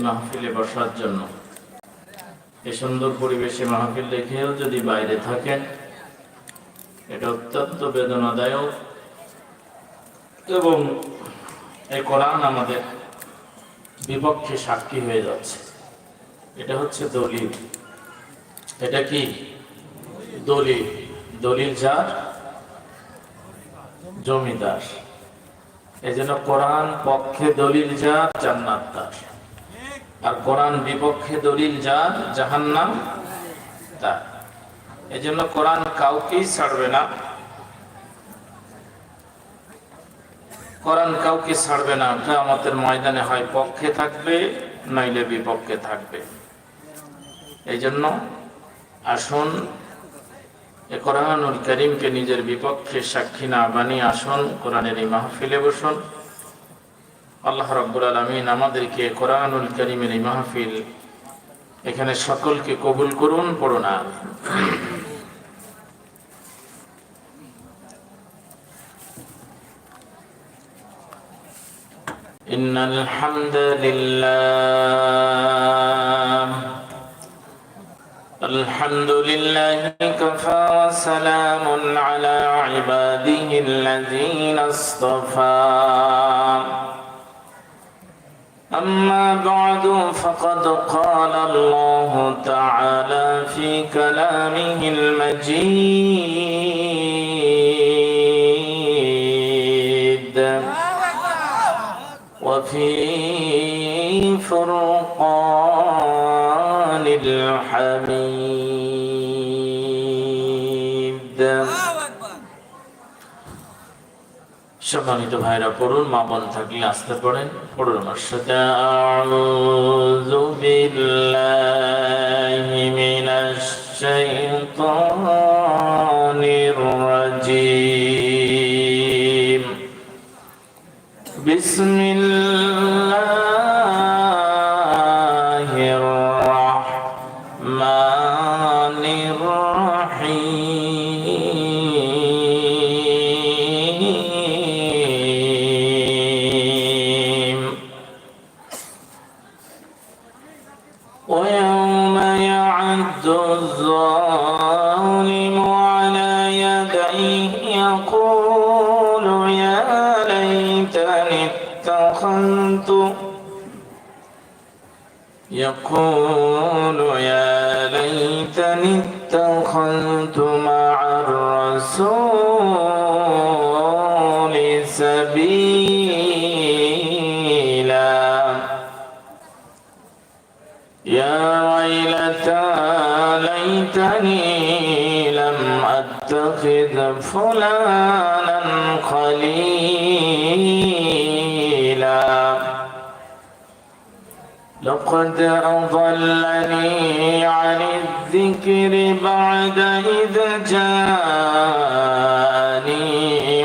মাহফিলে বসার জন্য। এই সুন্দর পরিবেশে মাহফিল রেখেও যদি বাইরে থাকেন, এটা অত্যন্ত বেদনাদায়ক এবং এই কোরআন আমাদের বিপক্ষে সাক্ষী হয়ে যাচ্ছে। এটা হচ্ছে দলিল। এটা কি? দলিল। দলিল যার? জমিদার। এই জন্য কোরআন পক্ষে দলিল যার, জান্নাত তার। আর কোরআন বিপক্ষে দলিল যার জাহান্নাম এই জন্য কোরআন কাউকেই ছাড়বে না। কোরআন কাউকে ছাড়বে না। আমাদের ময়দানে হয় পক্ষে থাকবে, নইলে বিপক্ষে থাকবে। এই জন্য আসুন, এ কোরআনুল করিমকে নিজের বিপক্ষে সাক্ষী না বানিয়ে আসুন, কোরআনের এই মাহফিলে বসুন। আল্লাহ রব্বুল আলমিন আমাদেরকে কোরআনুল করিমের এই মাহফিল এখানে সকলকে কবুল করুন পড়ুন আর إن الحمد لله الحمد لله كفى وسلام على عباده الذين اصطفى أما بعد فقد قال الله تعالى في كلامه المجيد. وفي فرقان الحميد. সম্মানিত ভাইরা, পড়ুন, মা বোন থাকলে আসতে পড়েন পড়ুন আমার সাথে। আউযু মিনাশ শাইতানির রাজিম। বিসমিল্লাহির يديه يقول يا ليتني اتخذت يقول يا ليتني اتخذت مع الرسول سبيلا. يا ويلتى ليتني أتخذ فلانا خليلا لقد أضلني عن الذكر بعد إذ جاءني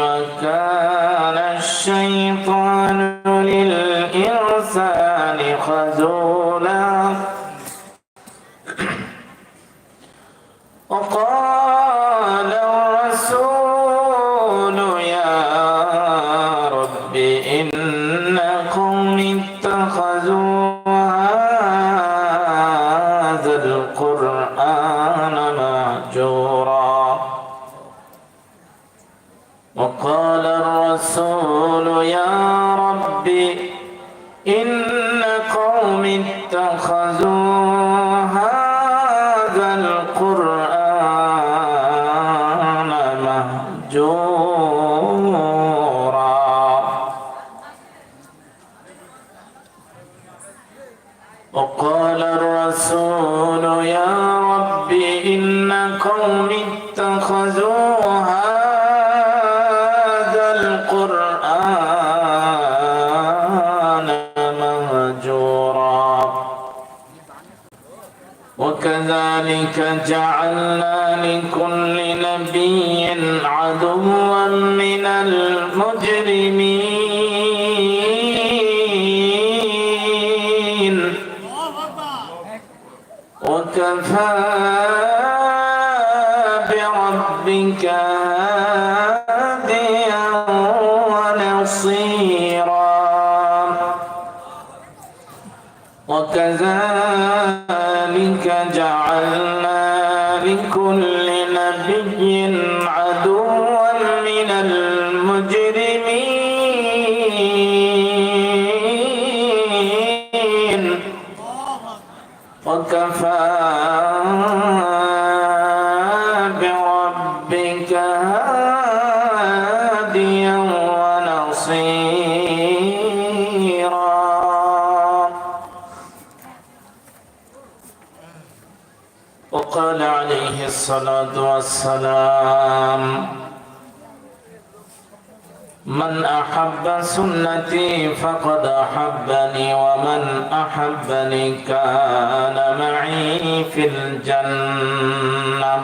وكان الشيطان للإنسان خذولا. وقال وقال الرسول يا رب إن قوم اتخذوا وكذلك جعلنا لكل نبي عدوا من المجرمين. وكفى بربك هاديا ونصيرا. وقال عليه الصلاة والسلام من أحب سنتي فقد أحبني ومن أحبني كان معي في الجنة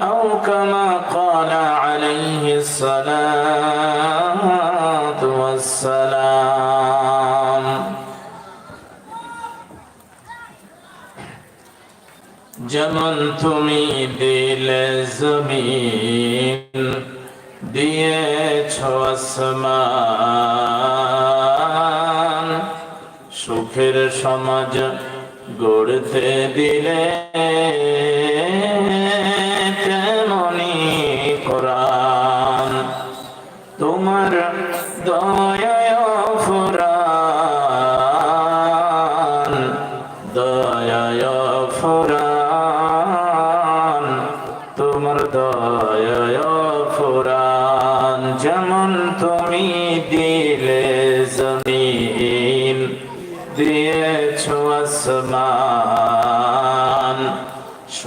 أو كما قال عليه الصلاة والسلام যেমন তুমি দিলে জমিন দিয়েছ আসমান। সুখের সমাজ গড়তে দিলে তেমনি কোরআন। তোমার দয়ায়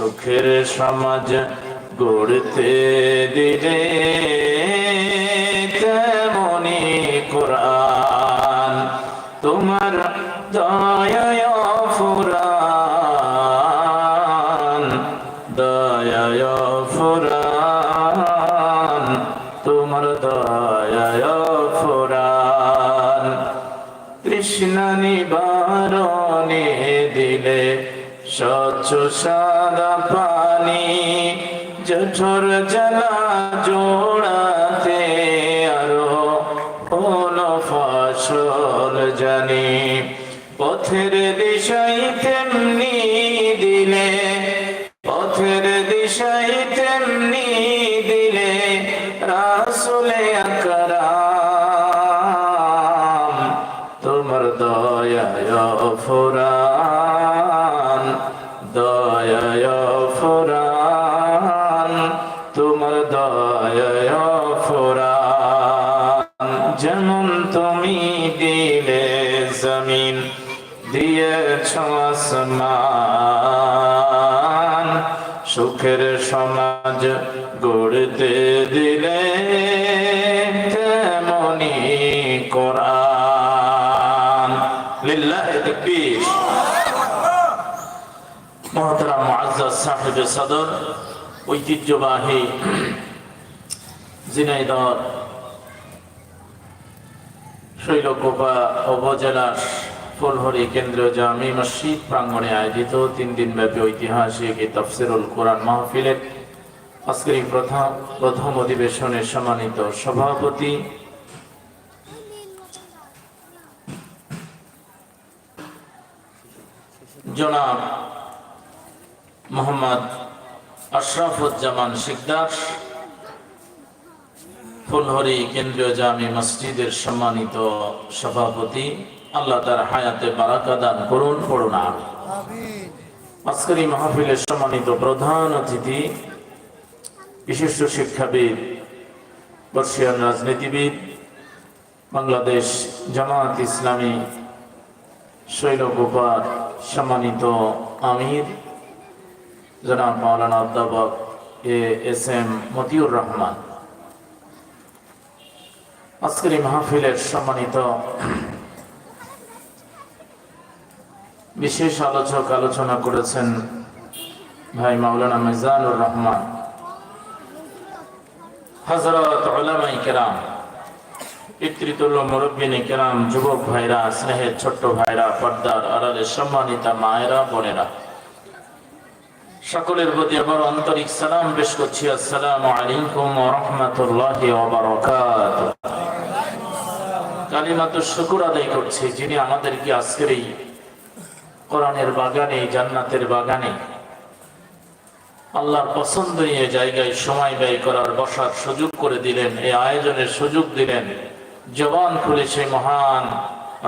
সুখের সমাজ গড়তে দিলে তেমনি কোরআন তোমার দয়ায় ফুরান দয়ায় ফুরান, তোমার দয়ায় ফুরান। কৃষ্ণ নিবারণে দিলে স্বচ্ছ সাদা পানি জঠর জানা জোড়াতে আরও কোন ফসল জানি। পথের দিশাই তেমনি দয়ায় তোমার যেমন তুমি দিলে সুখের সমাজ গড়তে দিলে তেমনি কোরআন লিল্লাহি তাকবীর মহতরাম মুআজ্জাজ সাহেব সদর, ঐতিহ্যবাহী ঝিনাইদহ, শৈলকোপা উপজেলার ফুলহরি কেন্দ্রীয় জামি মসজিদ প্রাঙ্গণে আয়োজিত তিন ব্যাপী ঐতিহাসিক এই তফসিরুল কোরআন মাহফিলের আজকের প্রথম প্রথম অধিবেশনের সম্মানিত সভাপতি জনাব মোহাম্মদ আশরাফুজ্জামান শিকদার ফুলহরি কেন্দ্রীয় জামি মসজিদের সম্মানিত সভাপতি আল্লাহ তার হায়াতে বারাকা দান করুন করুন আজকের এই মাহফিলের সম্মানিত প্রধান অতিথি বিশিষ্ট শিক্ষাবিদ বর্ষিয়ান রাজনীতিবিদ বাংলাদেশ জামাত ইসলামী শৈলকুপার সম্মানিত আমির জনাব মাওলানা অধ্যাপক A S M Motiur Rahman. আজকের এই মাহফিলের সম্মানিত বিশেষ আলোচক আলোচনা করেছেন ভাই মাওলানা মিজানুর রহমান। হজরত ওলামাই কেরাম, পিতৃতুল্য মুরব্বিনী কেরাম, যুবক ভাইরা, স্নেহের ছোট্ট ভাইরা, পর্দার আড়ালে সম্মানিতা মায়েরা, বোনেরা। সকলের প্রতি আবার আন্তরিক সালাম পেশ করছি। আসসালামু আলাইকুম ওয়া রাহমাতুল্লাহি ওয়া বারাকাতুহু। কালিমাত শুকুর আদায় করছি যিনি আমাদেরকে আজকের এই কোরআনের বাগানে, জান্নাতের বাগানে আল্লাহর পছন্দনীয় জায়গায় সময় ব্যয় করার, বসার সুযোগ করে দিলেন, এই আয়োজনের সুযোগ দিলেন। জবান খুলে মহান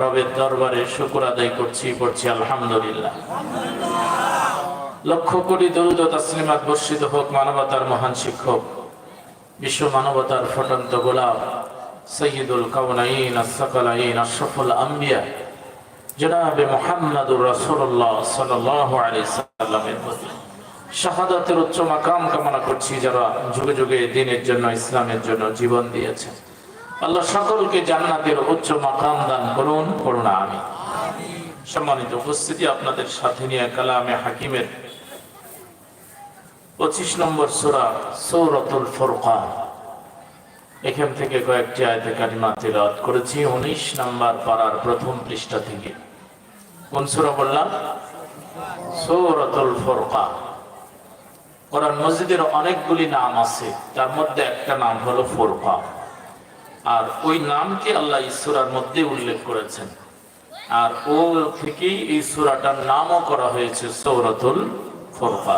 রবের দরবারে শুকুর আদায় করছি, পড়ছি আলহামদুলিল্লাহ। লক্ষ কোটি দরুদ তাসলিমাত বর্ষিত হোক মানবতার মহান শিক্ষক, বিশ্ব মানবতার ফটন্ত গোলাপ, সৈয়দুল কাউনাইন আসসাকালাইন, আশরাফুল আম্বিয়া, জনাবে মোহাম্মদুর রাসূলুল্লাহ সাল্লাল্লাহু আলাইহি সাল্লামের প্রতি। শাহাদাতের উচ্চ মাকাম কামনা করছি যারা যুগে যুগে দিনের জন্য, ইসলামের জন্য জীবন দিয়েছে আল্লাহ সকলকে জান্নাতের উচ্চ মাকাম দান করুন করুন আমি সম্মানিত উপস্থিতি আপনাদের সাথে নিয়ে কালামে হাকিমের পঁচিশ নম্বর সুরা সৌরতুল ফোরকান। এখান থেকে কয়েকটি আয়তে কালিমা তিলাওয়াত করেছি, উনিশ নম্বর পাড়ার প্রথম পৃষ্ঠা থেকে। কোন সুরা বললাম? সৌরতুল ফোরকান। কোরআন মসজিদের অনেকগুলি নাম আছে, তার মধ্যে একটা নাম হলো ফোরকা আর ওই নামকে আল্লাহ ইসুরার মধ্যে উল্লেখ করেছেন। আর ও থেকেই এই সুরাটার নামও করা হয়েছে সৌরতুল ফোরকা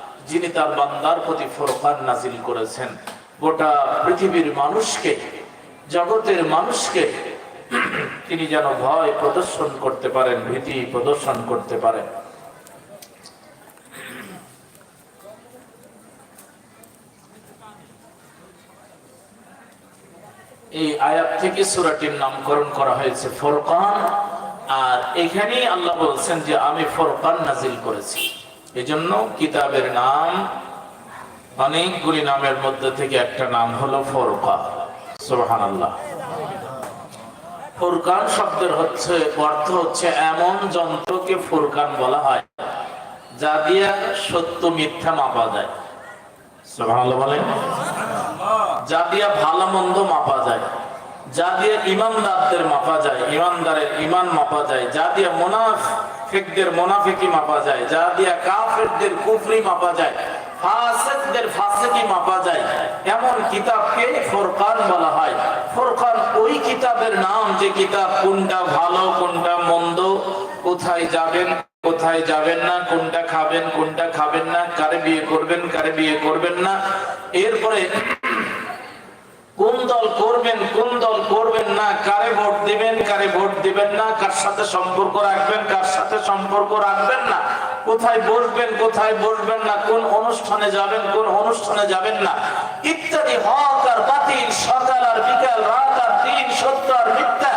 যিনি তার বান্দার প্রতি ফোরকান নাজিল করেছেন, গোটা পৃথিবীর মানুষকে, জগতের মানুষকে তিনি যেন ভয় প্রদর্শন করতে পারেন, ভীতি প্রদর্শন করতে পারেন। এই আয়াত থেকে সুরাটির নামকরণ করা হয়েছে ফোরকান, আর এখানেই আল্লাহ বলছেন যে আমি ফোরকান নাজিল করেছি। এজন্য কিতাবের নাম অনেকগুলি নামের মধ্যে থেকে একটা নাম হলো ফোরকা সুবহান আল্লাহ ফুরকান শব্দের হচ্ছে, অর্থ হচ্ছে এমন যন্ত্রকে ফুরকান বলা হয়, যা দিয়ে সত্য মিথ্যা মাপা যায়। যা দিয়ে ভালো মন্দ মাপা যায়। যা দিয়ে ইমানদারদের মাপা যায়, ইমানদারের ইমান মাপা যায়। যা দিয়ে মোনাফিকদের মোনাফিকি মাপা যায়। যা দিয়ে কাফেরদের কুফরি মাপা যায়, ফাসিকদের ফাসিকি মাপা যায়। এমন কিতাবকে বলা হয়। ওই কিতাবের নাম যে কিতাব কোনটা ভালো, কোনটা মন্দ, কোথায় যাবেন কোথায় যাবেন না, কোনটা খাবেন কোনটা খাবেন না, কারে বিয়ে করবেন, কারে বিয়ে করবেন না। এরপরে কোন দল করবেন, কোন দল না কারে ভোট দিবেন কারে ভোট দিবেন না কার সাথে সম্পর্ক রাখবেন কার সাথে সম্পর্ক রাখবেন না কোথায় বসবেন কোথায় বসবেন না কোন অনুষ্ঠানে যাবেন কোন অনুষ্ঠানে যাবেন না। ইত্যাদি হক আর বাতিল সকাল আর বিকাল রাত আর দিন সত্য আর মিথ্যা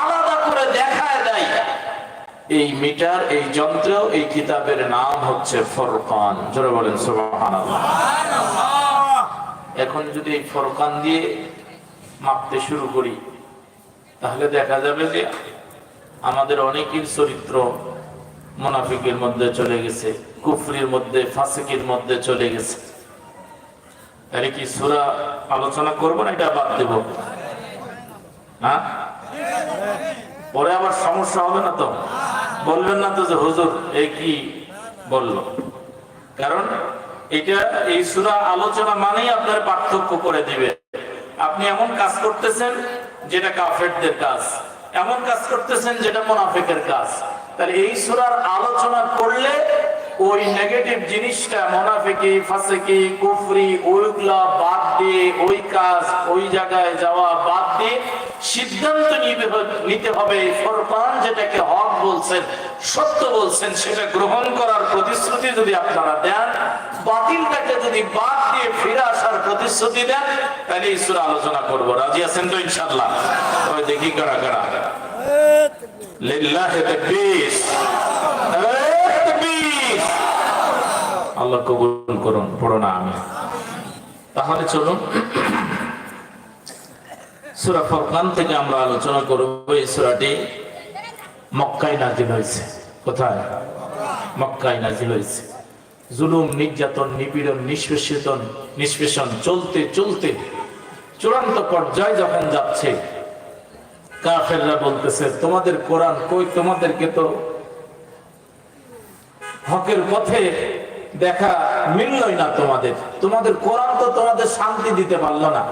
আলাদা করে দেখায় দেয় এই মিটার এই যন্ত্র এই কিতাবের নাম হচ্ছে ফরকান। জোরে বলেন সুবহানাল্লাহ। এখন যদি এই ফরকান দিয়ে মাপতে শুরু করি তাহলে দেখা যাবে যে আমাদের অনেকের চরিত্র মোনাফিকের মধ্যে চলে গেছে, কুফরির মধ্যে, ফাসিকের মধ্যে চলে গেছে। তাহলে কি সুরা আলোচনা করব না এটা বাদ দেব? হ্যাঁ? পরে আবার সমস্যা হবে না তো? বলবেন না তো যে হুজুর এই কি বলল? কারণ এটা এই সুরা আলোচনা মানেই আপনার পার্থক্য করে দিবে। আপনি এমন কাজ করতেছেন যেটা কাফেরদের কাজ। এমন কাজ করতেছেন যেটা মোনাফেকের কাজ। তাহলে এই সুরার আলোচনা করলে ওই নেগেটিভ জিনিসটা মোনাফেকি ফাসেকি কুফরি ওইগুলা বাদ দিয়ে ওই কাজ ওই জায়গায় যাওয়া বাদ দিয়ে সিদ্ধান্ত নিতে হবে। ফরকান যেটাকে হক বলছেন সত্য বলছেন সেটা গ্রহণ করার প্রতিশ্রুতি যদি আপনারা দেন বাতিলটাকে যদি বাদ দিয়ে ফিরে আসার প্রতিশ্রুতি দেন তাহলে ঈশ্বর আলোচনা করব। রাজি আছেন তো ইনশাল্লাহ দেখি কারা কারা। লিল্লাহি তাকবীর। আল্লাহ কবুল করুন, পড়ো না আমি। তাহলে চলুন। সূরা ফুরকান থেকে আমরা আলোচনা করব, এই সূরাটি মক্কায় নাজিল হয়েছে। কোথায়? মক্কায় নাজিল হয়েছে। জুলুম, নির্যাতন, নিপীড়ন নিষ্পেষণ নিষ্পেষণ চলতে চলতে চূড়ান্ত পর্যায়ে যখন যাচ্ছে, কাফেররা বলতেছে, তোমাদের কোরআন কই? তোমাদেরকে তো হকের পথে দেখা মিললই না তোমাদের। তোমাদের কোরআন তো তোমাদের শান্তি দিতে পারল না।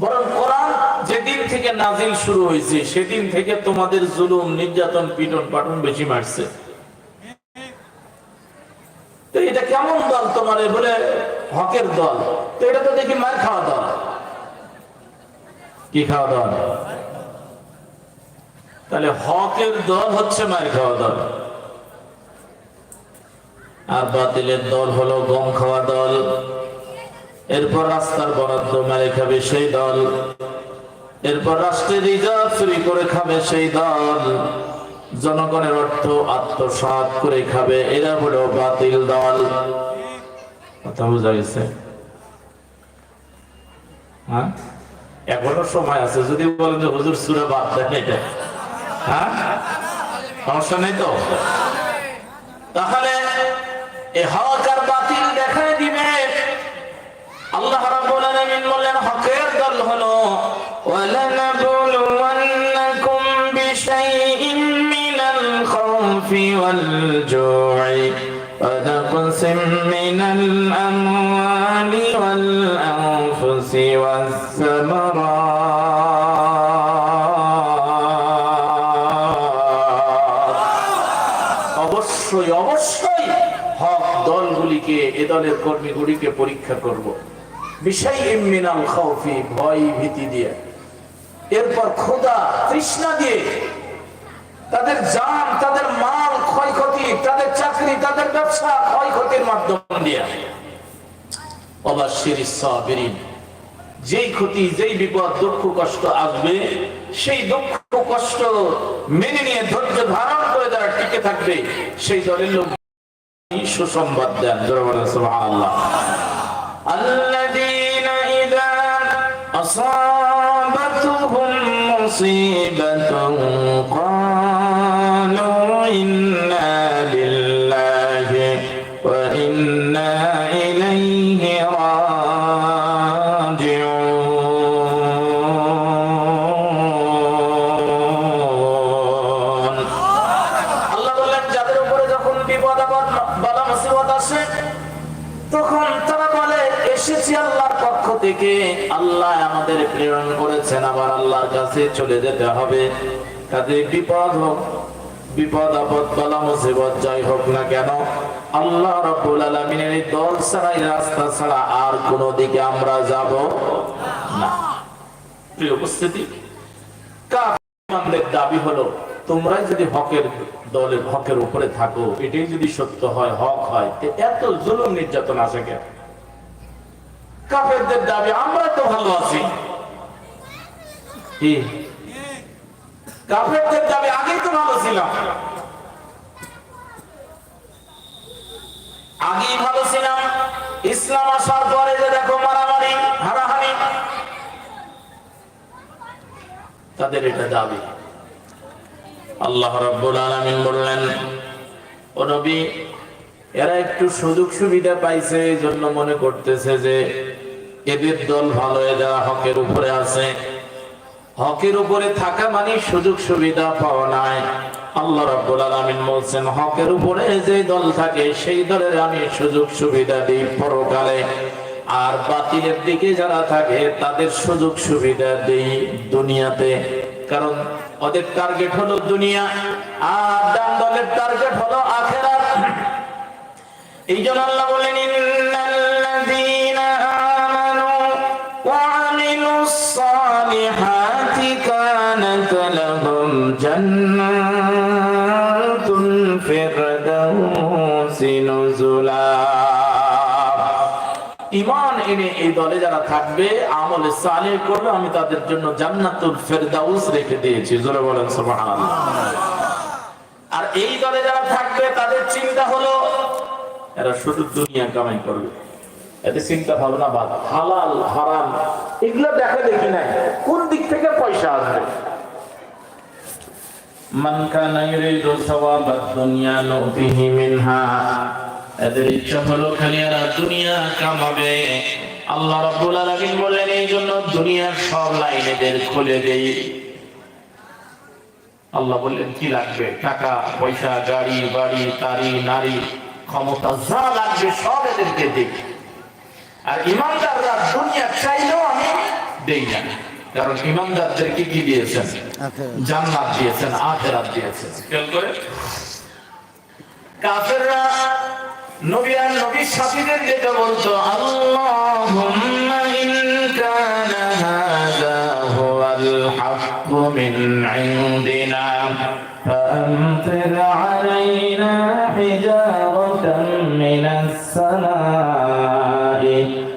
বরং কোরআন যেদিন থেকে নাজিল শুরু হয়েছে, সেদিন থেকে তোমাদের জুলুম, নির্যাতন পিটন পাটন বেশি মারছে এটা কেমন দল তোমার? বলে হকের দল। তো এটা তো দেখি মার খাওয়া দল। কি খাওয়া দল? তাহলে হকের দল হচ্ছে মার খাওয়া দল। আর বাতিলের দল হলো গম খাওয়া দল। এরপর রাস্তার বরাদ্দ মেরে খাবে সেই দল। এরপর রাষ্ট্রের রিজার্ভ চুরি করে খাবে সেই দল। জনগণের অর্থ আত্মসাৎ করে খাবে, এরা হলো বাতিল দল। কথা বোঝা গেছে? হ্যাঁ? এখনও সময় আছে, যদি বলেন যে হুজুর বাদ দেন এটা। হ্যাঁ? সমস্যা নেই তো? তাহলে এ হক আর বাতিল দেখায় দিবে আল্লাহ রাব্বুল আলামিন বললেন হকের দল হলো ওয়ালানাবলুওয়ান্নাকুম বিশাইইন মিনাল খাউফি ওয়াল জু'i ونقص من الأموال والأنفس والثمرات দলের কর্মীগুলিকে পরীক্ষা করব। সাবিরিন। যেই ক্ষতি, যেই বিপদ, দুঃখ, কষ্ট আসবে, সেই দুঃখ, কষ্ট মেনে নিয়ে ধৈর্য ধারণ করে যারা টিকে থাকবে, সেই দলের লোক সুসংবাদ দেন জোরে বলেন সুবহানাল্লাহ الذين إذا أصابتهم مصيبة قالوا إنا কাছে চলে যেতে হবে। তাদের বিপদ হোক, বিপদ, আপদ, বালা, মুসিবত, যাই হোক না কেন, আল্লাহ রাব্বুল আলামিনের এই দল ছাড়া রাস্তা ছাড়া আর কোন দিকে আমরা যাব না। প্রিয় উপস্থিতি, কাফেরদের দাবি হলো, তোমরা যদি হকের দলের হকের উপরে থাকো, এটাই যদি সত্য হয়, হক হয় এত জুলুম নির্যাতন আসে কেন? কাফেরদের দাবি, আমরা তো ভালো আছি। কাফেরদের দাবি আগেই তো ভালো ছিলাম আগেই ভালো ছিলাম। ইসলাম আসার পরে যে দেখো মারামারি হারাহারি তাদের এটা দাবি। আল্লাহ রাব্বুল আলামিন বললেন, ও নবী, এরা একটু সুযোগ সুবিধা পাইছে এই জন্য মনে করতেছে যে এদের দল ভালো এরা হকের উপরে আছে। হকের উপরে থাকা মানে সুযোগ সুবিধা পাওয়া নাই। আল্লাহ রাব্বুল আলামিন বলছেন, হকের উপরে যে দল থাকে, সেই দলের আমি সুযোগ সুবিধা দিই পরকালে। আর বাতিলের দিকে যারা থাকে, তাদের সুযোগ সুবিধা দেই দুনিয়াতে। কারণ ওদের টার্গেট হলো দুনিয়া, আর ডান দলের টার্গেট হলো আখেরাত। এই আল্লাহ বলেন ইমান এনে এই দলে যারা থাকবে, আমলে সালেহ করবে, আমি তাদের জন্য জান্নাতুল ফেরদাউস রেখে দিয়েছি। জোরে বলেন, সুবহানাল্লাহ। আর এই দলে যারা থাকবে, তাদের চিন্তা হলো, এরা শুধু দুনিয়া কামাই করবে। এদের চিন্তা ভাবনা বাদ, হালাল, হারাম, এগুলো দেখা দেখি নাই। কোন দিক থেকে পয়সা আসবে? মান কানা ইউরিদু সাওয়াবাদ দুনিয়া নুতিহি মিনহা। এদের ইচ্ছা হলো খালি এরা দুনিয়া কামাবে। আল্লাহ রাব্বুল আলামিন বললেন এই জন্য দুনিয়ার সব লাইন এদের খুলে দেই। আল্লাহ বললেন কি লাগবে? টাকা পয়সা গাড়ি বাড়ি তারি নারী ক্ষমতা যা লাগবে সব এদেরকে দেই। আর ইমানদাররা দুনিয়া চাইলেও আমি দেই না। কারণ ইমানদারদেরকে কি দিয়েছেন? জান্নাত দিয়েছেন আখেরাত দিয়েছেন। খেয়াল করে। কাফেররা নবী আর নবীর সাথীদের যেটা বলতো, আল্লাহুম্মা ইন কানা হাযা হুয়াল হাক্ক মিন ইনদিনা فأمطر علينا حجارة من السماء